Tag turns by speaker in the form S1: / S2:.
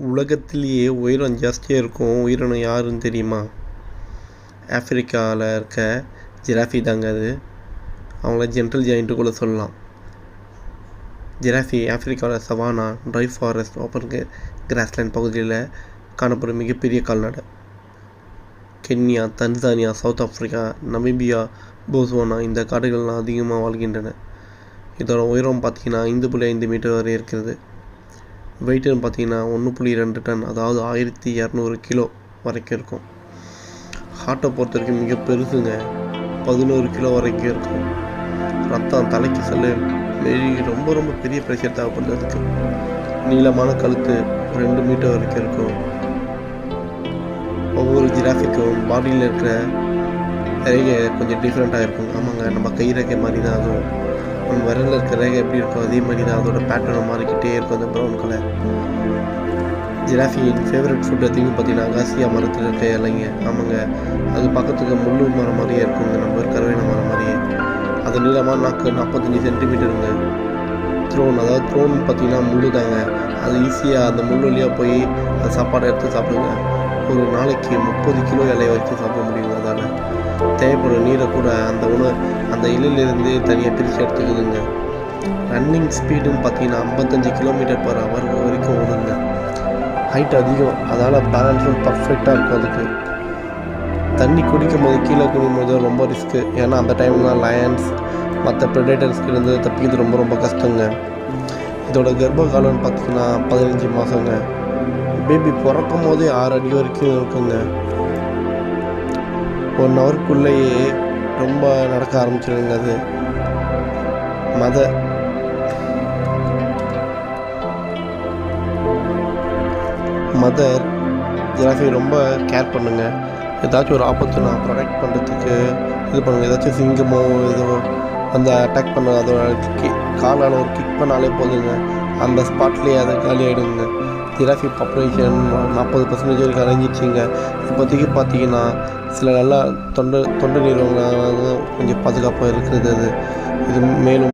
S1: உலகத்திலேயே உயரம் ஜாஸ்தியாக இருக்கும். உயிரினம் யாருன்னு தெரியுமா? ஆஃப்ரிக்காவில் இருக்க ஜிராஃபி தாங்க அது. அவங்கள ஜென்ரல் ஜாயிண்ட்டு கூட சொல்லலாம். Giraffe ஆஃப்ரிக்காவில் savanna dry forest open grassland பகுதியில் காணப்படும் மிகப்பெரிய கால்நடை. Kenya Tanzania South Africa Namibia Botswana இந்த காடுகள்லாம் அதிகமாக வாழ்கின்றன. இதோட உயரம் பார்த்தீங்கன்னா ஐந்து புள்ளி ஐந்து மீட்டர் வரை இருக்கிறது. வெயிட்டுன்னு பார்த்தீங்கன்னா ஒன்று புள்ளி ரெண்டு டன் அதாவது ஆயிரத்தி இரநூறு கிலோ வரைக்கும் இருக்கும். ஹார்ட்டை பொறுத்த வரைக்கும் மிக பெருசுங்க. பதினோரு கிலோ வரைக்கும் இருக்கும். ரத்தம் தலைக்கு செல்ல மெழுகி ரொம்ப ரொம்ப பெரிய ப்ரெஷர் தேவைப்படுது அதுக்கு நீளமான கழுத்து ரெண்டு மீட்டர் வரைக்கும் இருக்கும். ஒவ்வொரு ஜிராஃபிக்கும் பாடியில் இருக்கிற ரேகை கொஞ்சம் டிஃப்ரெண்ட்டாக இருக்கும். ஆமாங்க நம்ம கை ரேகை மாதிரி தான் அதுவும் நம்ம விரலில் இருக்க ரேகை எப்படி இருக்கோ அதே மாதிரி தான் அதோட பேட்டர்னை மாறிக்கிட்டே இருக்கும் அந்த ப்ரௌன் கலர் ஜிராஃபியின் ஃபேவரட் ஃபுட் அதிகம் பார்த்தீங்கன்னா அகாசியா மரத்தில் இருக்க இலைங்க. ஆமாங்க. அது பக்கத்துக்கு முள்ளு மரம் மாதிரியே இருக்குங்க நம்ம கருவேன மரம் மாதிரியே. அது நீளமாக நாக்கு நாற்பத்தஞ்சு சென்டிமீட்டருங்க. த்ரோன் அதாவது த்ரோன் பார்த்தீங்கன்னா முள்ளு தாங்க அது ஈஸியாக அந்த முள் வழியாக போய் அந்த சாப்பாடை எடுத்து சாப்பிடுங்க. ஒரு நாளைக்கு முப்பது கிலோ இலையை வரைக்கும் சாப்பிட முடியுங்க அதால். தேவைப்படுற நீரை கூட அந்த உணவு அந்த இலையிலேருந்து தனியாக பிரித்து எடுத்துக்குதுங்க. ரன்னிங் ஸ்பீடுன்னு பார்த்தீங்கன்னா ஐம்பத்தஞ்சு கிலோமீட்டர் பர் ஹவர் வரைக்கும் ஓடுங்க. ஹைட் அதிகம். அதனால் பேலன்ஸும் பர்ஃபெக்டாக இருக்கும் அதுக்கு. தண்ணி குடிக்கும் போது கீழே குடிக்கும் போது ரொம்ப ரிஸ்க்கு ஏன்னா அந்த டைம்லாம் லயன்ஸ் மற்ற ப்ரெடேட்டர்ஸ்க்கு இருந்து தப்பிக்கிறது ரொம்ப ரொம்ப கஷ்டங்க. இதோட கர்ப்ப காலம்னு பார்த்தீங்கன்னா பதினஞ்சு மாதங்க பேபி பிறக்கும் போதே ஆறு அடி வரைக்கும் இருக்குங்க. ஒன் ஹவருக்குள்ளேயே ரொம்ப நடக்க ஆரம்பிச்சிடுங்க அது. மத. மதர் எல்லாத்தையும் ரொம்ப கேர் பண்ணுங்க. ஏதாச்சும் ஒரு ஆபத்து நான் ப்ரொடெக்ட் பண்ணுறதுக்கு இது பண்ணுங்க. ஏதாச்சும் சிங்கமோ ஏதோ அந்த அட்டாக் பண்ண அதோட கி காலால் ஒரு கிக் பண்ணாலே போதுங்க. அந்த ஸ்பாட்லேயே அதை காலி ஆகிடுங்க ஜிராஃபி பாப்புலேஷன் நாற்பது பர்சன்டேஜ் வரைக்கும் அடைஞ்சிச்சிங்க இப்போதைக்கு பார்த்தீங்கன்னா சில நல்லா தொண்டை தொண்டு நிறுவனங்கள் கொஞ்சம் பாதுகாப்பாக இருக்கிறது அது. இது மேலும்